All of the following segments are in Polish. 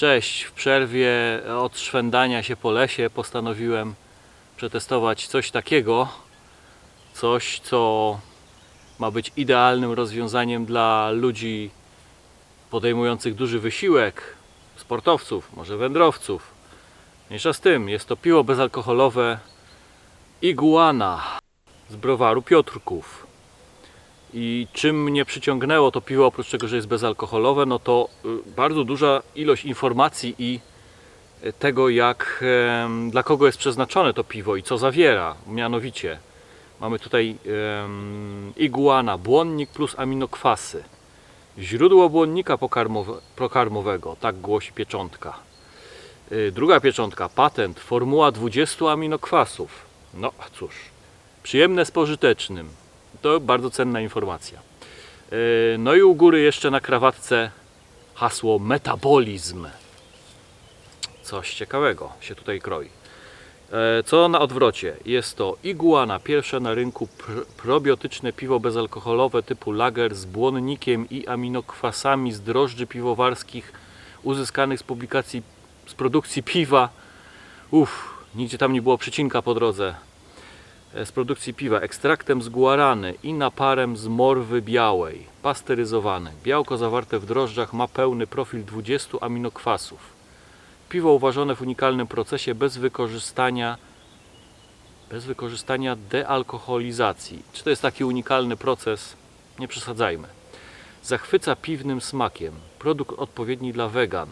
Cześć, w przerwie od szwendania się po lesie postanowiłem przetestować coś takiego, coś co ma być idealnym rozwiązaniem dla ludzi podejmujących duży wysiłek, sportowców, może wędrowców. Mniejsza z tym, jest to piwo bezalkoholowe Iguana z browaru Piotrków. I czym mnie przyciągnęło to piwo, oprócz tego, że jest bezalkoholowe, no to y, bardzo duża ilość informacji i y, tego, jak, dla kogo jest przeznaczone to piwo i co zawiera. Mianowicie mamy tutaj iguana, błonnik plus aminokwasy. Źródło błonnika pokarmowe, pokarmowego, tak głosi pieczątka. Y, Druga pieczątka, patent, formuła 20 aminokwasów. No cóż, przyjemne z pożytecznym. To bardzo cenna informacja. Yy, No i u góry jeszcze na krawatce hasło metabolizm. Coś ciekawego się tutaj kroi. E, Co na odwrocie? Jest to iguana, pierwsze na rynku pr- probiotyczne piwo bezalkoholowe typu lager z błonnikiem i aminokwasami z drożdży piwowarskich uzyskanych z publikacji, z produkcji piwa. Uff, nigdzie tam nie było przecinka po drodze e, z produkcji piwa ekstraktem z guarany i naparem z morwy białej, pasteryzowany. Białko zawarte w drożdżach ma pełny profil 20 aminokwasów. Piwo uważone w unikalnym procesie bez wykorzystania bez wykorzystania dealkoholizacji. Czy to jest taki unikalny proces? Nie przesadzajmy. Zachwyca piwnym smakiem. Produkt odpowiedni dla wegan.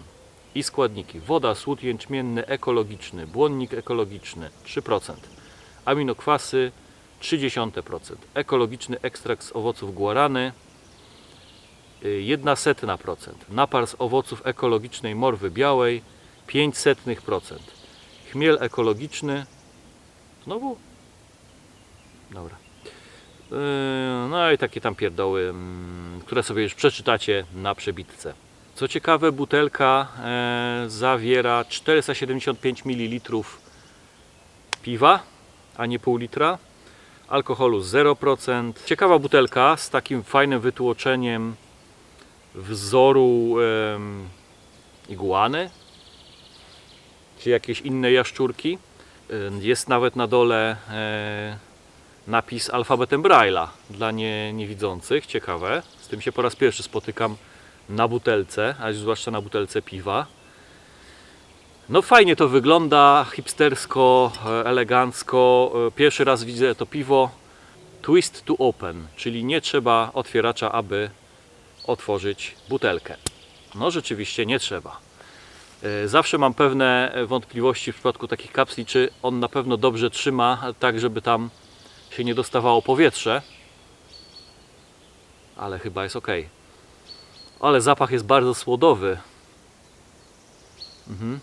I składniki: woda, słód jęczmienny ekologiczny, błonnik ekologiczny 3% aminokwasy 0,3%, ekologiczny ekstrakt z owoców guarany 1,1%, napar z owoców ekologicznej morwy białej 0,05%, chmiel ekologiczny znowu? Dobra. Yy, No i takie tam pierdoły, mm, które sobie już przeczytacie na przebitce. Co ciekawe, butelka e, zawiera 475 ml piwa, a nie pół litra. Alkoholu 0%. Ciekawa butelka z takim fajnym wytłoczeniem wzoru em, iguany czy jakieś inne jaszczurki. Jest nawet na dole e, napis alfabetem Braille'a dla nie, niewidzących. Ciekawe. Z tym się po raz pierwszy spotykam na butelce, a zwłaszcza na butelce piwa. No fajnie to wygląda, hipstersko, e, elegancko. E, Pierwszy raz widzę to piwo twist to open, czyli nie trzeba otwieracza, aby otworzyć butelkę. No rzeczywiście nie trzeba. E, Zawsze mam pewne wątpliwości w przypadku takich kapsli, czy on na pewno dobrze trzyma, tak żeby tam się nie dostawało powietrze. Ale chyba jest ok. Ale zapach jest bardzo słodowy. Mhm.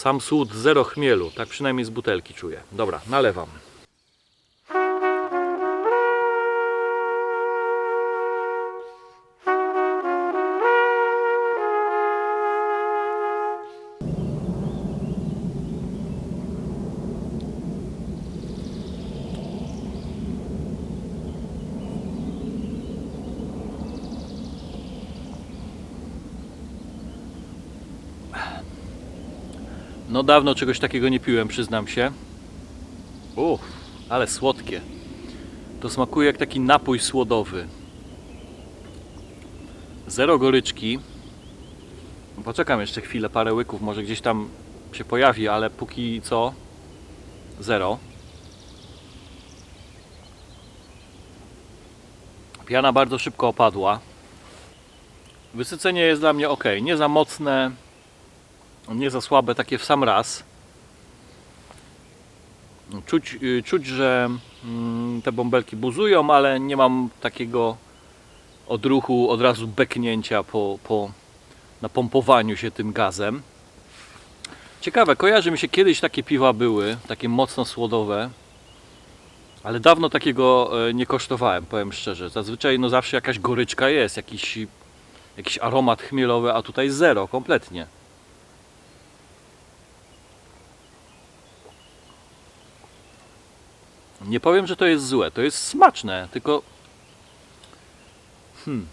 Sam słód, zero chmielu. Tak przynajmniej z butelki czuję. Dobra, nalewam. No dawno czegoś takiego nie piłem, przyznam się. Uff, ale słodkie. To smakuje jak taki napój słodowy. Zero goryczki. Poczekam jeszcze chwilę, parę łyków, może gdzieś tam się pojawi, ale póki co zero. Piana bardzo szybko opadła. Wysycenie jest dla mnie ok, nie za mocne, nie za słabe, takie w sam raz. Czuć, y, czuć że mm, te bąbelki buzują, ale nie mam takiego odruchu od razu beknięcia po, po napompowaniu się tym gazem. Ciekawe, kojarzy mi się kiedyś takie piwa były, takie mocno słodowe, ale dawno takiego e, nie kosztowałem, powiem szczerze. Zazwyczaj no zawsze jakaś goryczka jest, jakiś, jakiś aromat chmielowy, a tutaj zero, kompletnie. Nie powiem, że to jest złe. To jest smaczne, tylko. Hmm.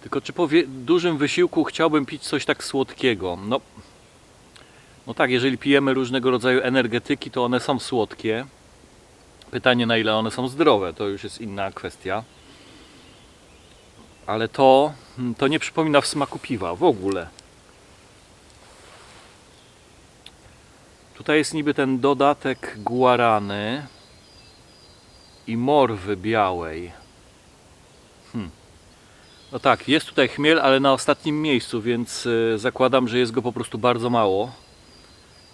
Tylko czy po dużym wysiłku chciałbym pić coś tak słodkiego? No, no tak, jeżeli pijemy różnego rodzaju energetyki, to one są słodkie. Pytanie, na ile one są zdrowe, to już jest inna kwestia. Ale to, mm, to nie przypomina w smaku piwa w ogóle. Tutaj jest niby ten dodatek guarany i morwy białej. Hmm. No tak, jest tutaj chmiel, ale na ostatnim miejscu, więc y, zakładam, że jest go po prostu bardzo mało.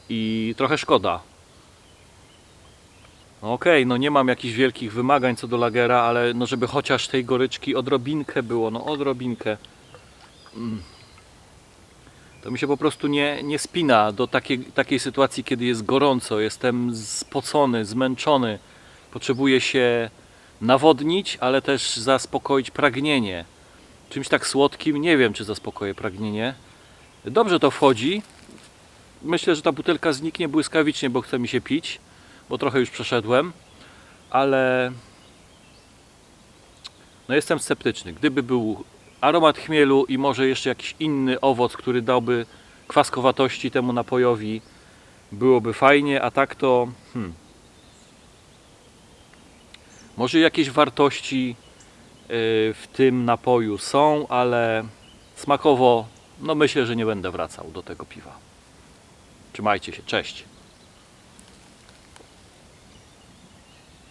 I trochę szkoda. No Okej, no nie mam jakichś wielkich wymagań co do lagera, ale no żeby chociaż tej goryczki odrobinkę było, no odrobinkę. Mm. To mi się po prostu nie, nie spina do takiej, takiej sytuacji, kiedy jest gorąco, jestem spocony, zmęczony, potrzebuję się nawodnić, ale też zaspokoić pragnienie. Czymś tak słodkim nie wiem, czy zaspokoję pragnienie. Dobrze to wchodzi. Myślę, że ta butelka zniknie błyskawicznie, bo chce mi się pić, bo trochę już przeszedłem, ale no jestem sceptyczny. Gdyby był aromat chmielu i może jeszcze jakiś inny owoc, który dałby kwaskowatości temu napojowi, byłoby fajnie, a tak to hmm, może jakieś wartości yy, w tym napoju są, ale smakowo no myślę, że nie będę wracał do tego piwa. Trzymajcie się, cześć.